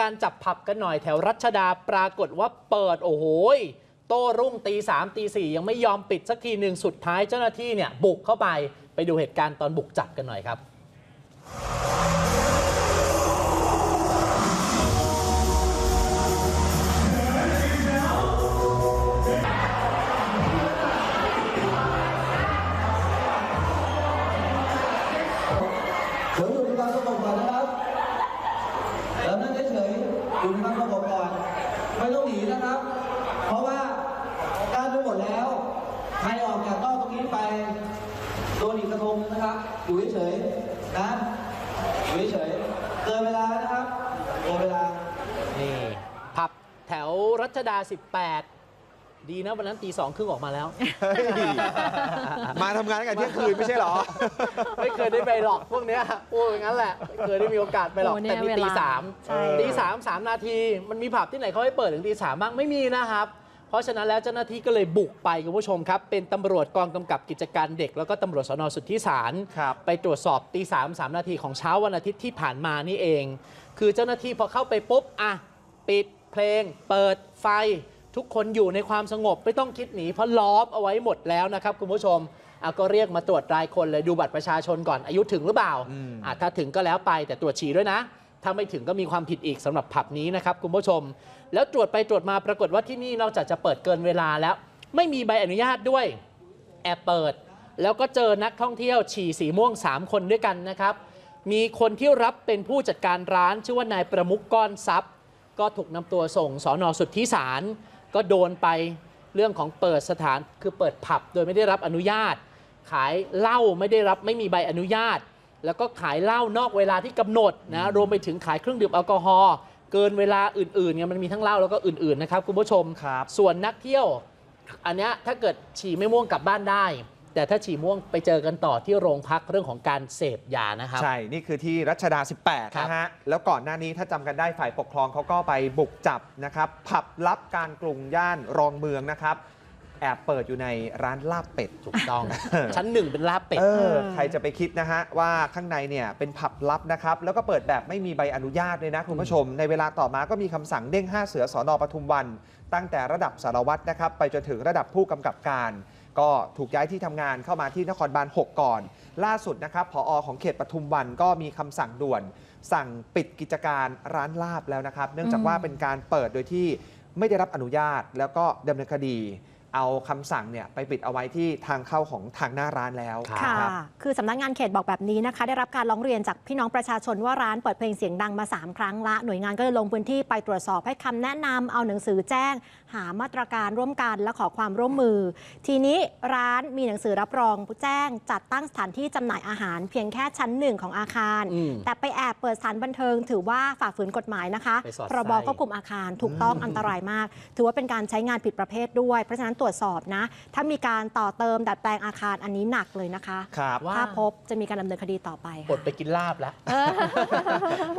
การจับผับกันหน่อยแถวรัชดาปรากฏว่าเปิดโอ้โหโต้รุ่งตีสามตีสี่ยังไม่ยอมปิดสักทีหนึ่งสุดท้ายเจ้าหน้าที่เนี่ยบุกเข้าไปไปดูเหตุการณ์ตอนบุกจับกันหน่อยครับ ๆอยู่ในความก่อนไม่ต้องหนีนะครับ เพราะว่าการไปหมดแล้ว ใครออกจากนอกตรงนี้ไปโดนอีกกระทงนะครับ อยู่เฉยๆนะอยู่เฉยๆเกินเวลานะครับเกินเวลานี่ผับแถวรัชดา 18 ดีนะวันนั้นตีสองครึ่งออกมาแล้ว มาทำงานตั้งแต่เที่ยงคืนไม่ใช่เหรอ ไม่เคยได้ไปหรอกพวกเนี้ยพูดอย่างนั้นแหละไม่เคยได้มีโอกาสไปหรอกโอ้เนี่แต่ยนี่เวลาตีสามใช่ ตีสามสามนาทีมันมีผับที่ไหนเขาให้เปิดถึงตีสามบ้างไม่มีนะครับ เพราะฉะนั้นแล้วเจ้าหน้าที่ก็เลยบุกไปคุณผู้ชมครับ เป็นตำรวจกองกำกับกิจการเด็ก แล้วก็ตำรวจสนสุทธิสารครับ ไปตรวจสอบตีสามสามนาทีของเช้าวันอาทิตย์ที่ผ่านมานี่เอง คือเจ้าหน้าที่พอเข้าไปปุ๊บอะปิดเพลง เปิดไฟ ทุกคนอยู่ในความสงบไม่ต้องคิดหนีเพราะล้อมเอาไว้หมดแล้วนะครับคุณผู้ชมอะก็เรียกมาตรวจรายคนเลยดูบัตรประชาชนก่อนอายุถึงหรือเปล่าอืมอะถ้าถึงก็แล้วไปแต่ตรวจฉี่ด้วยนะ ถ้าไม่ถึงก็มีความผิดอีกสำหรับผับนี้นะครับคุณผู้ชม แล้วตรวจไปตรวจมาปรากฏว่าที่นี่นอกจากจะเปิดเกินเวลาแล้ว ไม่มีใบอนุญาตด้วยแอบเปิด แล้วก็เจอนักท่องเที่ยวฉี่สีม่วง 3 คนด้วยกันนะครับมีคนที่รับเป็นผู้จัดการร้านชื่อว่านายประมุกก้อนทรัพย์ ก็ถูกนำตัวส่งสอนอสุทธิสาร ก็โดนไปเรื่องของเปิดสถานคือเปิดผับโดยไม่ได้รับอนุญาต ขายเหล้าไม่ได้รับไม่มีใบอนุญาต แล้วก็ขายเหล้านอกเวลาที่กำหนดนะรวมไปถึงขายเครื่องดื่มแอลกอฮอล์เกินเวลาอื่นๆเนี่ยมันมีทั้งเหล้าแล้วก็อื่นๆนะครับคุณผู้ชมครับส่วนนักเที่ยว อันเนี้ยถ้าเกิดฉี่ไม่ม่วงกลับบ้านได้ แต่ถ้าฉี่ม่วงไปเจอกันต่อที่โรงพักเรื่องของการเสพยานะครับ ใช่ นี่คือที่รัชดา 18ครับนะฮะ แล้วก่อนหน้านี้ถ้าจำกันได้ฝ่ายปกครองเขาก็ไปบุกจับนะครับ ผับลับการกรุงย่านรองเมืองนะครับ แอบเปิดอยู่ในร้านลาบเป็ด ถูกต้อง ชั้นหนึ่งเป็นลาบเป็ด เออ ใครจะไปคิดนะฮะ ว่าข้างในเนี่ยเป็นผับลับนะครับ แล้วก็เปิดแบบไม่มีใบอนุญาตเลยนะคุณผู้ชม ในเวลาต่อมาก็มีคำสั่งเด้ง 5 เสือสอนอปทุมวัน ตั้งแต่ระดับสารวัตรนะครับ ไปจนถึงระดับผู้กำกับการ ก็ถูกย้ายที่ทำงานเข้ามาที่นครบาล 6 ก่อน ล่าสุดนะครับผอของเขตปทุมวันก็มีคำสั่งด่วน สั่งปิดกิจการร้านลาบแล้วนะครับ เนื่องจากว่าเป็นการเปิดโดยที่ไม่ได้รับอนุญาตแล้วก็ดำเนินคดี เอาคำสั่งเนี่ยไปปิดเอาไว้ที่ทางเข้าของทางหน้าร้านแล้วครับค่ะนะครับคือสำนักงานเขตบอกแบบนี้นะคะ ได้รับการร้องเรียนจากพี่น้องประชาชนว่าร้านเปิดเพลงเสียงดังมา 3 ครั้งละ หน่วยงานก็เลยลงพื้นที่ไปตรวจสอบให้คำแนะนำเอาหนังสือแจ้ง หามาตรการร่วมกันและขอความร่วมมือ ทีนี้ร้านมีหนังสือรับรองแจ้ง จัดตั้งสถานที่จำหน่ายอาหาร เพียงแค่ชั้นหนึ่งของอาคารอืมแต่ไปแอบเปิดสถานบันเทิง ถือว่าฝ่าฝืนกฎหมายนะคะไปสอดพรบไส้ควบคุมอาคารถูกต้องอันตรายมาก ถือว่าเป็นการใช้งานผิดประเภทด้วยเพราะฉะนั้นตรวจสอบนะ ถ้ามีการต่อเติมดัดแปลงอาคารอันนี้หนักเลยนะคะครับว่าถ้าพบจะมีการดำเนินคดีต่อไปอดไปกินลาบแล้ว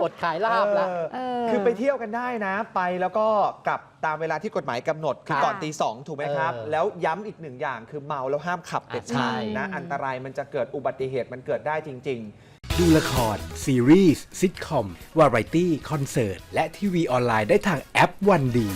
อดขายลาบแล้วเออเออคือไปเที่ยวกันได้นะ ไปแล้วก็กลับตามเวลาที่กฎหมายกำหนดคือครับก่อนตีสองถูกไหมครับเออแล้วย้ำอีกหนึ่งอย่างคือเมาแล้วห้ามขับเด็ดใช่ขาดนะอันตรายมันจะเกิดอุบัติเหตุมันเกิดได้จริง ๆดูละคร ซีรีส์ซิทคอม วาไรตี้ คอนเสิร์ต และทีวีออนไลน์ได้ทางแอปวันดี